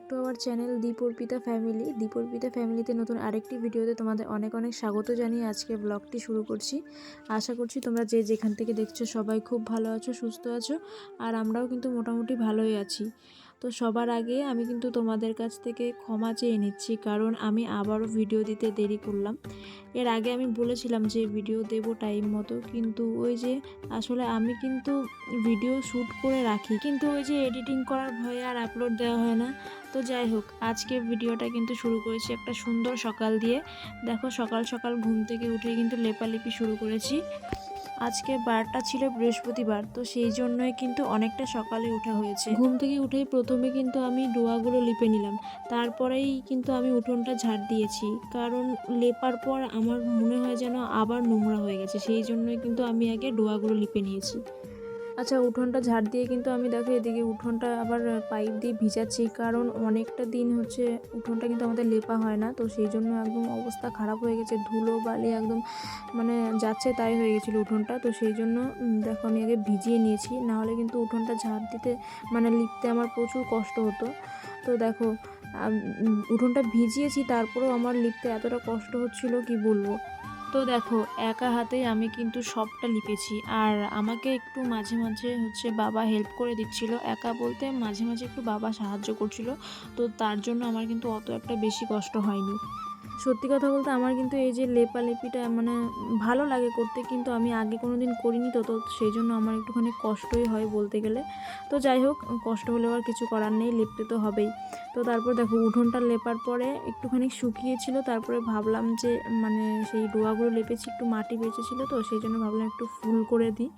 Back to our channel Diparpita family. Diparpita ফ্যামিলিতে নতুন আরেকটি ভিডিওতে তোমাদের অনেক অনেক স্বাগত জানিয়ে আজকে ব্লগটি শুরু করছি। আশা করছি তোমরা যে যেখান থেকে দেখছ সবাই খুব ভালো আছো, সুস্থ আছো, আর আমরাও কিন্তু মোটামুটি ভালোই আছি। তো সবার আগে আমি কিন্তু তোমাদের কাছ থেকে ক্ষমা চেয়ে নিচ্ছি, কারণ আমি আবারও ভিডিও দিতে দেরি করলাম। এর আগে আমি বলেছিলাম যে ভিডিও দেব টাইম মতো, কিন্তু ওই যে আসলে আমি কিন্তু ভিডিও শ্যুট করে রাখি, কিন্তু ওই যে এডিটিং করার ভয়ে আর আপলোড দেওয়া হয় না। তো যাই হোক আজকে ভিডিওটা কিন্তু শুরু করেছি একটা সুন্দর সকাল দিয়ে। দেখো সকাল সকাল ঘুম থেকে উঠে কিন্তু লেপালেপি শুরু করেছি। আজকে বারটা ছিল বৃহস্পতিবার, তো সেই জন্যই কিন্তু অনেকটা সকালে ওঠা হয়েছে। ঘুম থেকে উঠেই প্রথমে কিন্তু আমি ডোয়াগুলো লিপে নিলাম। তারপরেই কিন্তু আমি উঠোনটা ঝাড় দিয়েছি। কারণ লেপার পর আমার মনে হয় যেন আবার নোংরা হয়ে গেছে। সেই জন্যই কিন্তু আমি আগে ডোয়াগুলো লিপে নিয়েছি। আচ্ছা উঠোনটা ঝাড় দিয়ে কিন্তু আমি দেখো এদিকে উঠোনটা আবার পাইপ দিয়ে ভিজাচ্ছি। কারণ অনেকটা দিন হচ্ছে উঠোনটা কিন্তু আমাদের লেপা হয় না। তো সেই জন্য একদম অবস্থা খারাপ হয়ে গেছে। ধুলো বালি একদম মানে যাচ্ছে তাই হয়ে গেছিল উঠোনটা। তো সেই জন্য দেখো আমি আগে ভিজিয়ে নিয়েছি। নাহলে কিন্তু উঠোনটা ঝাড় দিতে মানে লিখতে আমার প্রচুর কষ্ট হতো। তো দেখো উঠোনটা ভিজিয়েছি, তারপরেও আমার লিখতে এতটা কষ্ট হচ্ছিল কি বলব? তো দেখো, একা হাতেই আমি কিন্তু সবটা লিখেছি আর আমাকে একটু মাঝে মাঝে হচ্ছে বাবা হেল্প করে দিচ্ছিল। একা বলতে মাঝে মাঝে একটু বাবা সাহায্য করছিল। তো তার জন্য আমার কিন্তু অত একটা বেশি কষ্ট হয়নি। সত্যি কথা বলতে আমার কিন্তু এই যে লেপালেপিটা মানে ভালো লাগে করতে কিন্তু আমি আগে কোনো দিন করিনি তো তো সেই জন্য আমার একটুখানি কষ্টই হয় বলতে গেলে। তো যাই হোক, কষ্ট হলেও আর কিছু করার নেই, লিপতে তো হবেই। তো তারপর দেখো উঠোনটা লেপার পরে একটুখানি শুকিয়েছিল, তারপরে ভাবলাম যে মানে সেই ডোয়াগুলো লেপেছি, একটু মাটি বেঁচেছিলো তো, সেই জন্য ভাবলাম একটু ফুল করে দিই,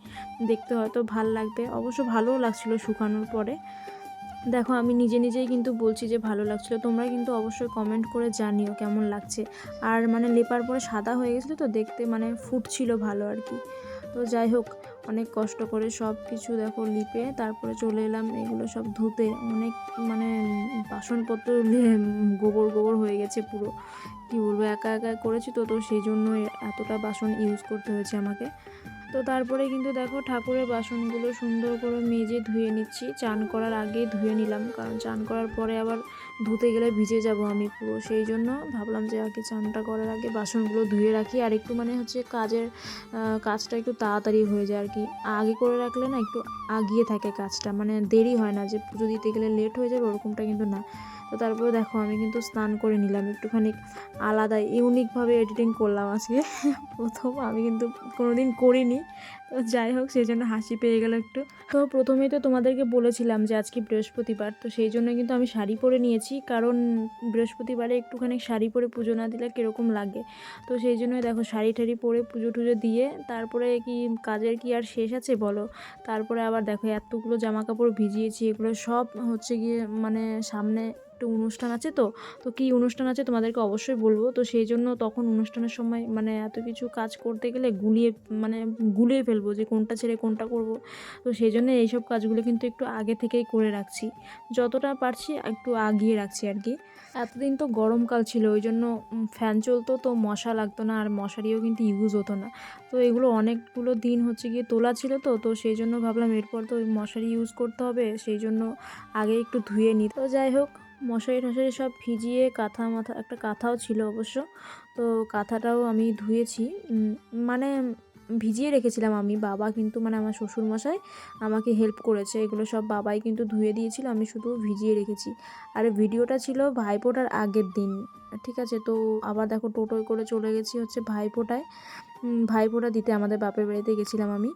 দেখতে হয়তো ভালো লাগবে। অবশ্য ভালোও লাগছিল শুকানোর পরে। দেখো, আমি নিজে নিজেই কিন্তু বলছি যে ভালো লাগছিল। তোমরা কিন্তু অবশ্যই কমেন্ট করে জানিও কেমন লাগছে। আর মানে লেপার পরে সাদা হয়ে গেছিল তো দেখতে মানে ফুটছিল ভালো আর কি। তো যাই হোক, অনেক কষ্ট করে সব কিছু দেখো লিপে তারপরে চলে এলাম, এগুলো সব ধুতে। অনেক মানে বাসনপত্র গোবর গোবর হয়ে গেছে পুরো। কী বলব, একা একা করেছি তো তো সেই জন্য এতটা বাসন ইউজ করতে হয়েছে আমাকে। তো তারপরে কিন্তু দেখো ঠাকুরের বাসনগুলো সুন্দর করে মেজে ধুয়ে নিচ্ছি। চান করার আগে ধুয়ে নিলাম, কারণ চান করার পরে আবার ধুতে গেলে ভিজে যাব আমি পুরো। সেই জন্য ভাবলাম যে আগে চানটা করার আগে বাসনগুলো ধুয়ে রাখি। আর একটু মানে হচ্ছে কাজের কাজটা একটু তাড়াতাড়ি হয়ে যায় আর কি আগে করে রাখলে না একটু আগিয়ে থাকে কাজটা। মানে দেরি হয় না যে পুজো দিতে গেলে লেট হয়ে যাবে ওরকমটা কিন্তু না। তো তারপরে দেখো আমি কিন্তু স্নান করে নিলাম। একটুখানি আলাদা ইউনিকভাবে এডিটিং করলাম আজকে। প্রথম আমি কিন্তু কোনোদিন করিনি। তো যাই হোক, সেই জন্য হাসি পেয়ে গেল একটু। তো প্রথমেই তো তোমাদেরকে বলেছিলাম যে আজকে বৃহস্পতিবার। তো সেই জন্য কিন্তু আমি শাড়ি পরে নিয়েছি। কারণ বৃহস্পতিবারে একটুখানি শাড়ি পরে পুজো না দিলে কীরকম লাগে। তো সেই জন্য দেখো শাড়ি ঠাড়ি পরে পুজো টুজো দিয়ে, তারপরে কি কাজের কি আর শেষ আছে বলো? তারপরে আবার দেখো এতগুলো জামা কাপড় ভিজিয়েছি, এগুলো সব হচ্ছে গিয়ে মানে সামনে একটু অনুষ্ঠান আছে তো তো কী অনুষ্ঠান আছে তোমাদেরকে অবশ্যই বলব। তো সেই জন্য তখন অনুষ্ঠানের সময় মানে এত কিছু কাজ করতে গেলে গুলিয়ে মানে গুলিয়ে ফেলব যে কোনটা ছেড়ে কোনটা করব। তো সেই জন্য এইসব কাজগুলো কিন্তু একটু আগে থেকেই করে রাখছি। যতটা পারছি একটু আগিয়ে রাখছি আর কি। এতদিন তো গরমকাল ছিল, ওই জন্য ফ্যান চলতো তো মশা লাগতো না, আর মশারিও কিন্তু ইউজ হতো না। তো এগুলো অনেকগুলো দিন হচ্ছে গিয়ে তোলা ছিল তো তো সেই জন্য ভাবলাম এরপর তো ওই মশারি ইউজ করতে হবে, সেই জন্য আগে একটু ধুয়ে নিই। তো যাই হোক মশারি টশারি সব ভিজিয়ে কাঁথা মাথা, একটা কাঁথাও ছিল অবশ্য। তো কাঁথাটাও আমি ধুয়েছি। মানে ভিজিয়ে রেখেছিলাম আমি। বাবা কিন্তু মানে আমার শ্বশুর মশাই আমাকে হেল্প করেছে। এগুলো সব বাবাই কিন্তু ধুয়ে দিয়েছিল। আমি শুধু ভিজিয়ে রেখেছি। আর ভিডিওটা ছিল ভাইফোঁটার আগের দিন। ঠিক আছে? তো আবার দেখো টোটোয় করে চলে গেছি হচ্ছে ভাইফোঁটায়। ভাইফোঁটা দিতে আমাদের বাপের বাড়িতে গেছিলাম আমি।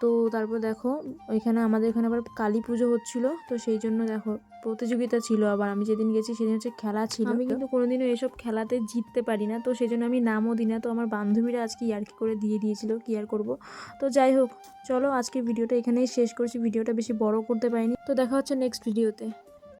তো তারপর দেখো ওইখানে আমাদের এখানে আবার কালী পুজো হচ্ছিল। তো সেই জন্য দেখো প্রতিযোগিতা ছিল আবার আমি যেদিন গেছি সেদিন হচ্ছে খেলা ছিল। আমি কিন্তু কোনোদিনও এসব খেলাতে জিততে পারি না তো সেই জন্য আমি নামও দিই না। তো আমার বান্ধবীরা আজকে ইয়ার্কি করে দিয়ে দিয়েছিল কি আর করব? তো যাই হোক চলো আজকে ভিডিওটা এখানেই শেষ করছি। ভিডিওটা বেশি বড় করতে পারিনি। তো দেখা হচ্ছে নেক্সট ভিডিওতে